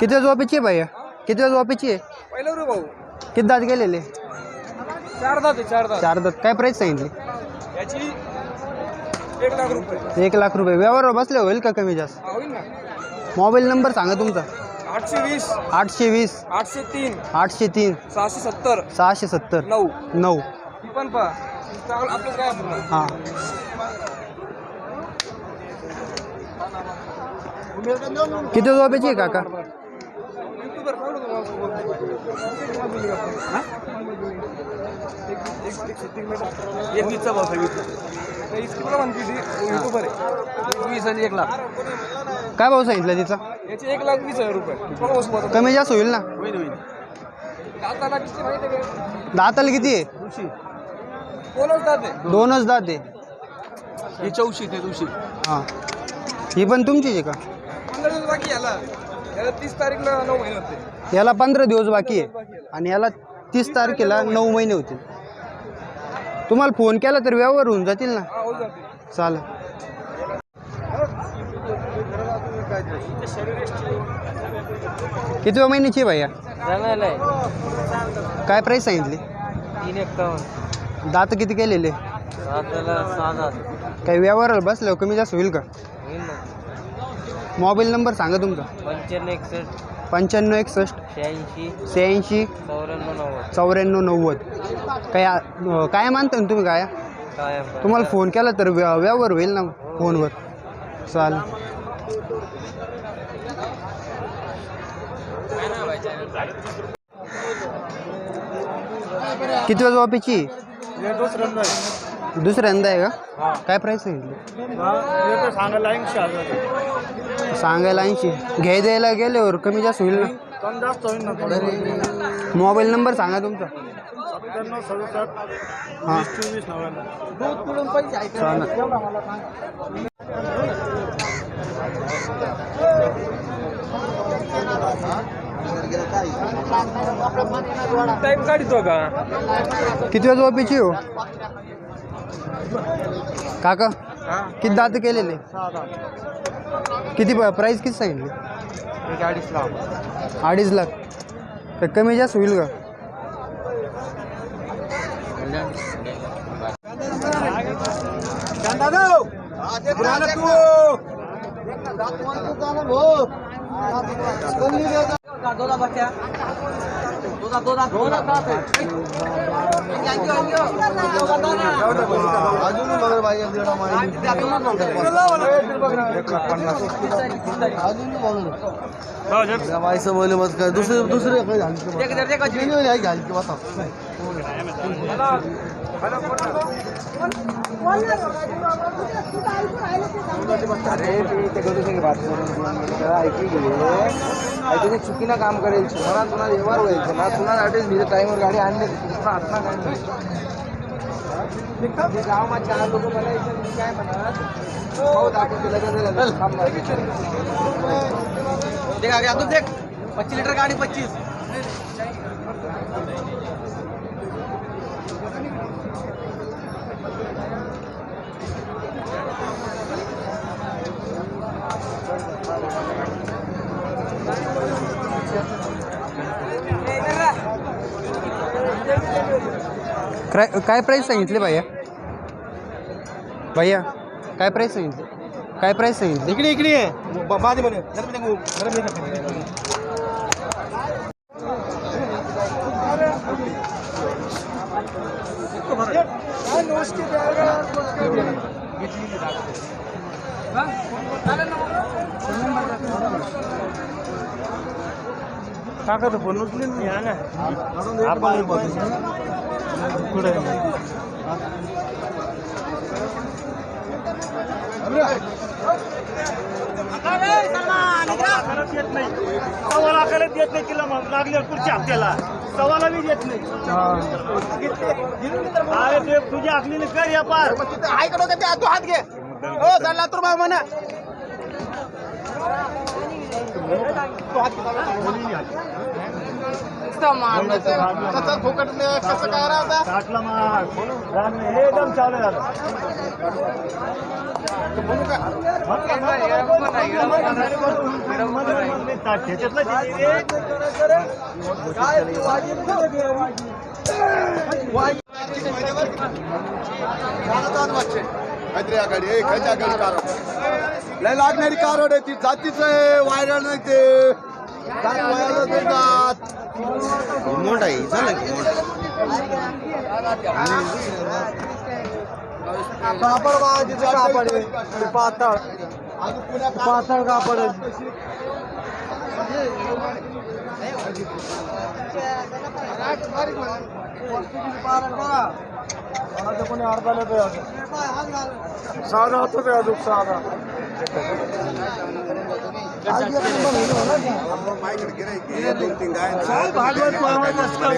किती झोपेची आहे भैया किती झोपेची आहे? पहिलं रे भाऊ. किती दात गेलेले? चार दात आहे चार दात. चार दात. काय प्राईस सांगितली? याची एक लाख रुपये. एक लाख रुपये. व्यवहार बसले होईल का कमी जास्त? होईल ना. मोबाईल नंबर सांगा तुमचा. आठशे वीस आठशे वीस आठशे तीन आठशे तीन सहाशे सत्तर सहाशे सत्तर नऊ. नऊ. ही पण पहा. चांगलं आपलं काय हाँ. किती आहे काका? युट्यूबर एक वीसचा भाव म्हणते ती युट्यूबर आहे. वीस आणि एक लाख. काय भाव सांगितलं तिचा? याचे एक लाख वीस हजार रुपये. बघा वस्तू बघा. कमी जास्त होईल ना? होईल होईल. दाताला किती माहिती आहे का? दाताला किती आहे? कोणच दात आहे. दोनच दात आहे. ही चौशी ते तुळशी हां. ही पण तुमचीच आहे का? पंधरा दिवस बाकी याला. याला तीस तारीखला नऊ महिने होते. याला पंधरा दिवस बाकी आहे. आणि याला तीस तारखेला नऊ महिने होतील तुम्हाला फोन केला तर व्यवहार होऊन जातील ना? चालेल. किती महिन्याची भैया? काय प्राईस सांगितली? दात किती केलेले? काही व्यवहाराला बसल्यावर कमी जास्त होईल का? मोबाईल नंबर सांगा तुमचा. पंच्याण्णव एकसष्ट. पंच्याण्णव एकसष्ट. शहाऐंशी. शहाऐंशी. चौऱ्याण्णव नव्वद. चौऱ्याण्णव नव्वद. काय अं, काय मानता ना तुम्ही काय? कायम तुम्हाला फोन केला तर व्य- व्यवहार होईल ना फोनवर. चालेल किती वाज वापेची? दुसऱ्यांदा दुसऱ्यांदा आहे का? काय प्राईस सांगितली सांगायला ऐंशी हजार सांगायला ऐंशी. घ्याय द्यायला गेल्यावर कमी जास्त होईल ना? कमी जास्त होईल ना मोबाईल नंबर सांगा तुमचा. सत्त्याण्णव सदुसष्ट हां. चोवीस नव्याण्णव. चालेल टाईम काढतो का? किती वाज वापेची हो? काका किती दात केलेले? किती प्राईस किती सांगितली? एक अडीच लाख. अडीच लाख. तर कमी जास्त होईल का? दूसरे दूसरे बोल मत अरे चुकीनं काम करेल. तुम्हाला तुला व्यवहार व्हायचं ना तुला ॲटलीस्ट मी टाईमवर गाडी आणली तुला हातला काय नाही. गावात चार लोक मला मी काय म्हणत दाखवते लगेच अजून देख पच्चीस लिटर गाडी पच्चीस. काय काय प्राईस सांगितले भैया? भैया काय प्राईस सांगितले? काय प्राईस सांगितले? इकडे इकडे. आहे बादी म्हणे काका तर फोन उचलेल ना. आपण येत नाही. सव्वाला करत देत नाही तिला लागले पुढच्या हप्त्याला. सव्वाला बी देत नाही. ते तुझ्या आखलीने कर या पार. हाय कडो ते तू हात घे हो चालला तर बा म्हणा. तू हात घे त्याचा फुकट नाही, कसं काय राहता? हे एकदम चालू झालं त्याच्यातलं लय लागणारी कारवड आहे ती. जातीच आहे वायरल नाही ते. जात वायरल नाही जात मोठ आहे झालं की मोठ. कापड बाबाजीचं कापड आहे पातळ. पातळ कापड आहे. साधा होतो अजून साधा. भागवत परवाच असतं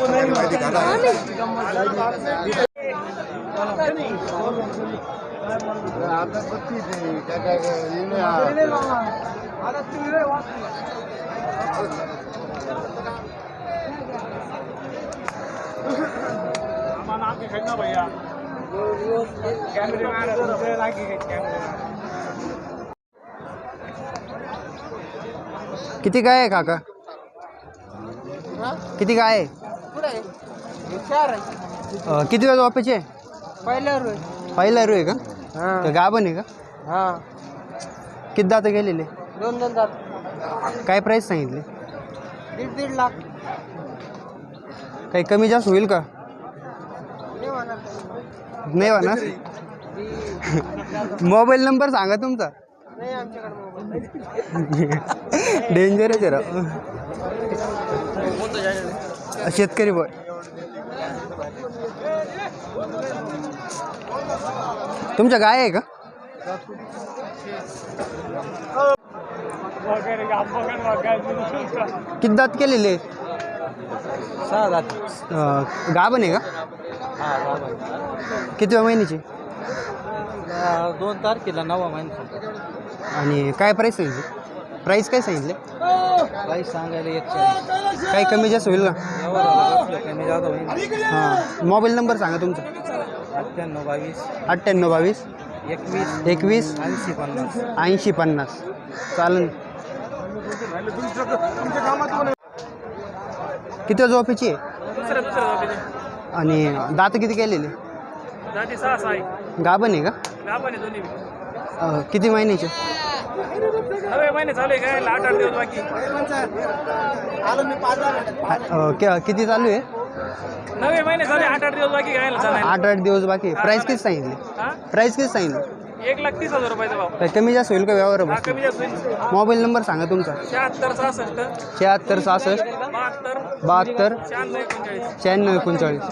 भैया. किती काय आहे काका? किती काय आहे? अं, किती वेळ वापायचे पहिल्या पहिला रू आहे का? हा. गाभण आहे का? हा. किती दात गेलेले? दोन दोन जात काय प्राईस सांगितले? दीड दीड लाख. काही कमी जास्त होईल का? नाही म्हणा नाही होणार? मोबाईल नंबर सांगा तुमचा. डेंजरच आहे राव शेतकरी बॉय तुमच्या गाय आहे का? किती दात केलेले? सहा जात गाभण आहे का? किती महिन्याची? दोन तारखेला नवा महिना. आणि काय प्राईस सांगितले? प्राईस काय सांगितले? काही सांगायला एकशे काही कमी जास्त होईल का कमी जादा होईल. हां. मोबाईल नंबर सांगा तुमचा. अठ्ठ्याण्णव बावीस. अठ्ठ्याण्णव बावीस. एकवीस. एकवीस. ऐंशी पन्नास. ऐंशी पन्नास. चालेल किती झोपेची आहे आणि दात किती केलेले? सहा सहा आहे. गाभण आहे का? गाभण आहे दोन्ही अं, किती महिन्याचे? नवे महिने चालू आहे काय आठ आठ दिवस बाकी अं, कि- किती चालू आहे? नवे महिने झाले आठ आठ दिवस बाकी. घ्यायला चालायला आठ आठ दिवस बाकी प्राइस किती सांगितली? प्राइस किती सांगितली? एक लाख तीस हजार रुपयाचा भाव कमी जास्त होईल का व्यवहार कमी जास्त होईल मोबाईल नंबर सांगा तुमचा. शहात्तर सहासष्ट शहात्तर सहासष्ट बहात्तर बहात्तर शहाण्णव एकोणचाळीस शहाण्णव एकोणचाळीस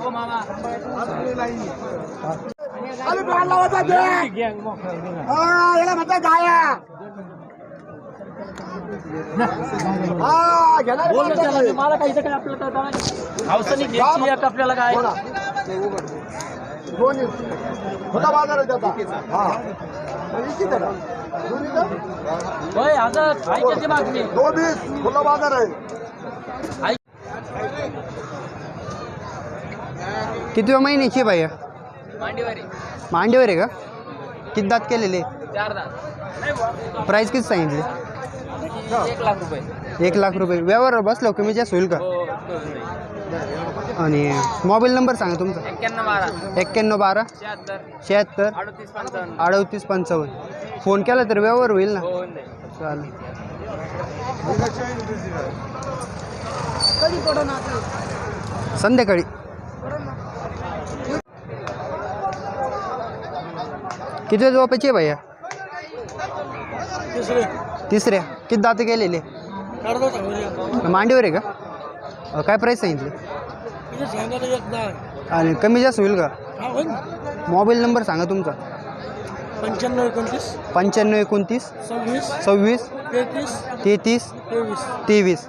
मला काही काय आपल्याला हावसानी घ्यायची एक आपल्याला काय? खोटा बाजार आहे त्याचा. हा. होय आता ऐकायची मागणी. दोन वीस खुला बाजार आहे. किती महिन्याची आहे भैया मांडीवारी. मांडीवर आहे का? किती दात केलेले? चार दात. प्राईस किती सांगितले? एक लाख रुपये. एक लाख रुपये. व्यवहार बसलो कमी जास्त होईल का? हो आणि मोबाईल नंबर सांगा तुमचा. एक्क्याण्णव बारा. एक्क्याण्णव बारा. शहात्तर. अडतीस पंचावन्न. फोन केला तर व्यवहार होईल ना? हो चालेल. संध्याकाळी. किती झोपायची आहे भैया? तिसऱ्या. किती दात गेलेले? मांडीवर आहे का? काय प्राईस सांगितली आणि कमी जास्त होईल का? मोबाईल नंबर सांगा तुमचा. पंच्याण्णव एकोणतीस पंच्याण्णव एकोणतीस सव्वीस सव्वीस तेहतीस तेहतीस तेवीस. तेवीस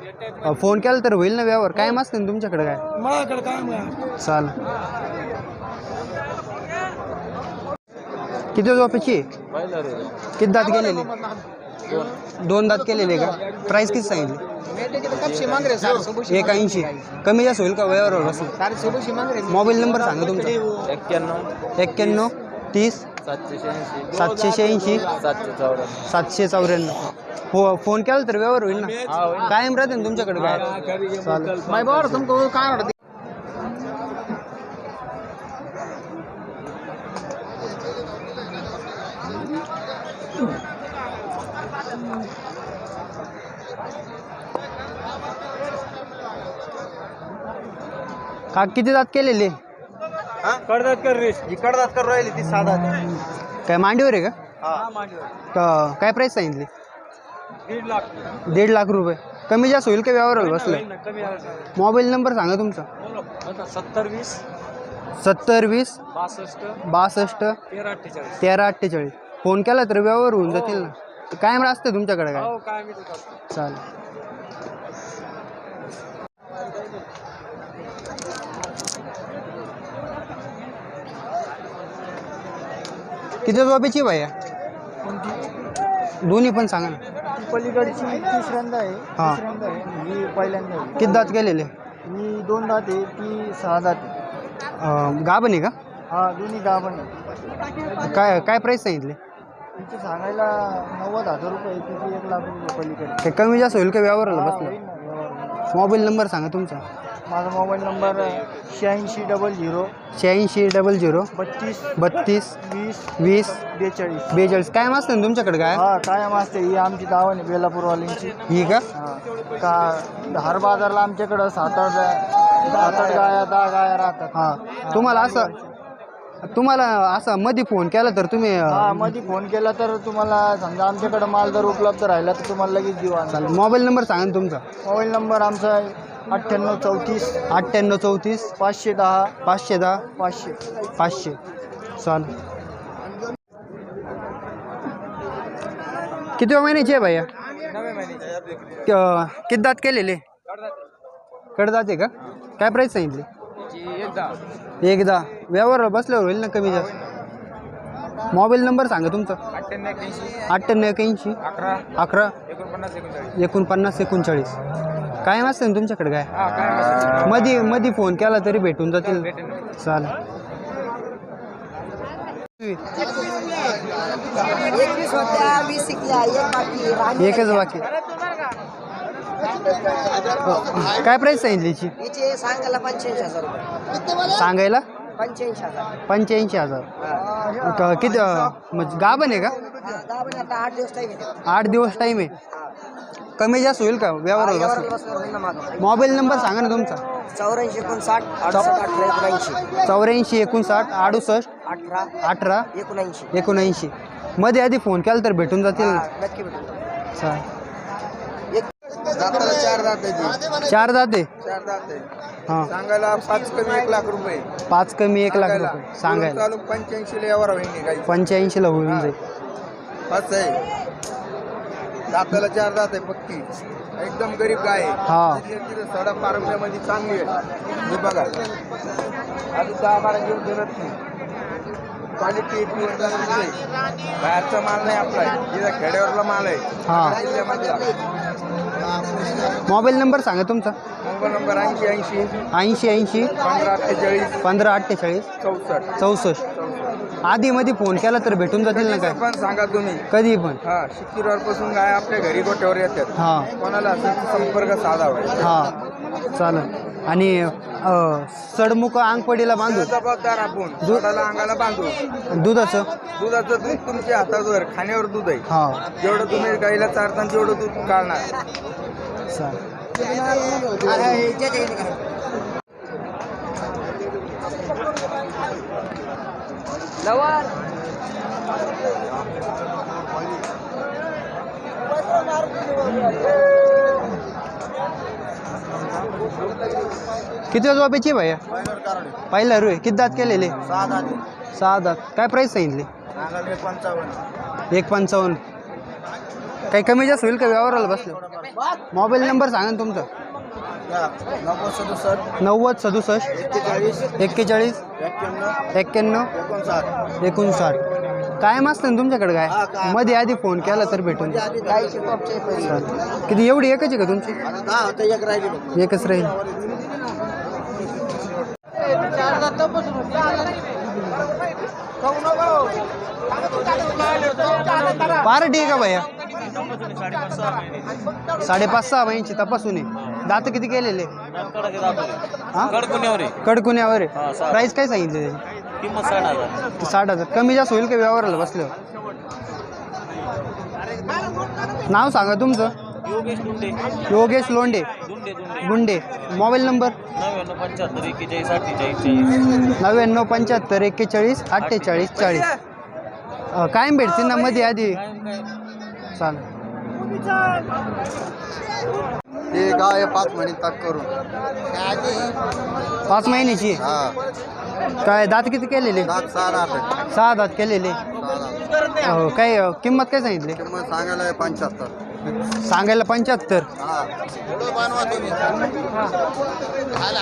फोन केला तर होईल ना व्यवहार? काय असतं ना तुमच्याकडे काय? माझ्याकडे काय चाल. किती झोपेची आहे? किती दात गेलेले? दोन दात केलेले का प्राईस किती सांगितली? एक ऐंशी कमी जास्त होईल का वयावर बसून मोबाईल नंबर सांगा तुमचा. एक्क्याण्णव. एक्क्याण्णव तीस सातशे शहाऐंशी. सातशे शहाऐंशी सातशे चौऱ्याण्णव. सातशे चौऱ्याण्णव हो फोन केला तर व्यवहार होईल ना? कायम राहते ना तुमच्याकडे काय चालेल. माय बाबा तुमको काय वाटत? का किती दात केलेले? कडदात कर रेस इकडदात कर राहिली ती साधा. काय मांडीवर आहे का? हा. का काय प्राईस सांगितली? दीड लाख. दीड लाख रुपये. कमी जास्त होईल का व्यवहार होईल बसलं कमी मोबाईल नंबर सांगा तुमचा. सत्तर वीस सत्तर वीस बासष्ट बासष्ट तेरा अठ्ठेचाळीस. तेरा अठ्ठेचाळीस. फोन केला तर व्यवहार होऊन जातील ना. कायम असतं तुमच्याकडे काय? हो काय मी तुझा चालेल. किती झोपेची भैया दोन्ही पण सांगा ना. पलीकडची तिसऱ्यांदा आहे हा. तिसऱ्यांदा आहे ही पहिल्यांदा आहे. किती दात केलेले? ही दोन दात आहे ती सहा दात आहे. अं, गाभण आहे का? हा दोन्ही गाभण आहे. काय काय प्राईस सांगितले? तिची सांगायला नव्वद हजार रुपये तिची एक लाख रुपये पलीकडे काय कमी जास्त होईल का व्यवहाराला बसलं. मोबाईल नंबर सांगा तुमचा. माझा मोबाईल नंबर शहाऐंशी डबल झिरो शहाऐंशी डबल झिरो बत्तीस बत्तीस वीस वीस बेचाळीस. बेचाळीस. काय असतं ना तुमच्याकडे काय? हा कायम असते. ही आमची दावण आहे बेलापूरवाल्यांची. ही का? हा. का हर बाजारला आमच्याकडं सात आठ सात आठ गाया दहा गाया राहतात. हा. तुम्हाला असं तुम्हाला असं मध्ये फोन केला तर तुम्ही हा मध्ये फोन केला तर तुम्हाला समजा आमच्याकडे माल जर उपलब्ध राहिला तर तुम्हाला लगेच देऊ आम्ही. मोबाईल नंबर सांगा ना तुमचा. मोबाईल नंबर आमचा अठ्ठ्याण्णव चौतीस. अठ्ठ्याण्णव चौतीस. पाचशे दहा. पाचशे दहा. पाचशे. पाचशे. चालेल किती महिन्याची आहे भैया? किती दात केलेले? कडदात आहे का? काय प्राईस सांगितली? एकदा. व्यवहार बसल्यावर होईल ना कमी जास्त? मोबाईल नंबर सांगा तुमचा. अठ्ठ्याण्णव एक्याऐंशी अकरा. अकरा. एकोणपन्नास एकोणचाळीस. काय असतं ना तुमच्याकडे काय? मध्ये मध्ये फोन केला तरी भेटून जातील. चालेल एकवीस होत्या वीस शिकल्या एक बाकी राहिली एकच बाकी. काय प्राईस सांगितली याची हिचे सांगायला? पंच्याऐंशी हजार. रुपये सांगायला पंच्याऐंशी हजार पंच्याऐंशी हजार. क- किती अं, म्हणजे गाभण आहे का? हा, दहा महिने आता आठ दिवस टाईम आहे. आठ दिवस टाईम आहे. हा. कमी जास्त होईल का? व्यवहार होईल. मोबाईल नंबर सांगा ना तुमचा. चौऱ्याऐंशी एकोणसाठ अडुसष्ट अठरा एकोणऐंशी चौऱ्याऐंशी एकोणसाठ अडुसष्ट अठरा अठरा एकोणऐंशी. एकोणऐंशी. मध्ये आधी फोन केला तर भेटून जातील. ना हा, नक्की भेटू चालेल. दाताला चार दात आहे चार जाते चार दात आहे. हां. सांगायला पाच कमी एक लाख रुपये. पाच कमी एक लाख रुपये. सांगायला. चालू पंच्याऐंशी यावर होईल काही. पंच्याऐंशीला होऊन जाईल पाच आहे. दाताला चार दात आहे पक्की. एकदम गरीब गाय आहे. हा. सडक पारंब्यामध्ये चांगली आहे. हे बघा. अजून दहा बारा घेऊन देत नाही. क्वालिटी बाहेरचा माल नाही आपला. तिथं खेड्यावरला माल आहे. हा. जिल्ह्यामधला. मोबाईल नंबर सांगा तुमचा. मोबाईल नंबर ऐंशी ऐंशी. ऐंशी ऐंशी. पंधरा अठ्ठेचाळीस. पंधरा अठ्ठेचाळीस. चौसष्ट. चौसष्ट. आधी मध्ये फोन केला तर भेटून जातील ना काय? पण सांगा तुम्ही. कधी पण. हा पासून गाय आपल्या घरी गोट्यावर येतात. हा. कोणाला असेल तर संपर्क साधावा हा. चालेल. आणि अं, सडमुख अंगपडीला बांधू? जबाबदार आपण. दुधाला अंगाला बांधू. दुधाचं? दुधाचं दूध तुमच्या हातावर खाण्यावर दूध आहे. हा. जेवढं तुम्ही गाईला चारताना तेवढं दूध काढणार. चालेल. लवर. किती झोपेची भैया? पहिला रुय किती दात केलेले? सहा दात काय प्राईस सांगितली? एक पंचावन्न. काही कमी जास्त होईल का? व्यवहाराला बसलं. मोबाईल नंबर सांगा ना तुमचा. नव्वद सदुसष्ट. नव्वद सदुसष्ट. एक्केचाळीस. एक्क्याण्णव एकोणसाठ. कायम असतं ना तुमच्याकडे काय. मध्ये आधी फोन केला तर भेटून. किती एवढी एकच आहे का तुमची. एकच राहील. पार्टी आहे का भैया? साडेपाच सहा महिन्याची तपासून आहे दात किती केलेले? हा? कडकुण्यावर आहे कडकुन्यावर हा, आहे प्राईस काय सांगितले त्याची? किंमत साठ हजार. साठ हजार कमी जास्त होईल का व्यवहाराला बसल्यावर? नाव सांगा तुमचं. योगेश दुंडे योगेश लोंडे दुंडे दुंडे गुंडे. Mobile number? नव्याण्णव पंच्याहत्तर एक्केचाळीस अठ्ठेचाळीस चाळीस. नव्याण्णव पंच्याहत्तर एक्केचाळीस अठ्ठेचाळीस चाळीस अं, कायम भेटतील ना मध्ये आधी? कायम काय चालेल. हे गाय पाच महिने ताक करून. पाच महिन्याची. हा. काय दात किती केलेले? सहा दात केलेले? अं, काय किंमत काय सांगितली? किंमत सांगायला पंच्याहत्तर. सांगायला पंच्याहत्तर? हा.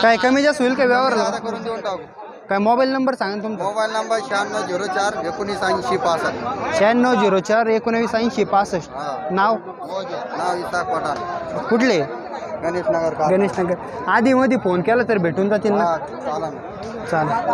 काय कमी जास्त होईल का व्यवहाराला? करून देऊन टाकू. काय मोबाईल नंबर सांगा तुमचा? मोबाईल नंबर शहाण्णव झिरो चार एकोणीस ऐंशी पासष्ट. शहाण्णव झिरो चार एकोणवीस ऐंशी पासष्ट. हा. नाव? नाव इसाक पठाण. कुठले? गणेश नगर का? गणेश नगर आधी मध्ये फोन केला तर भेटून जातील ना. हा चालन चालेल.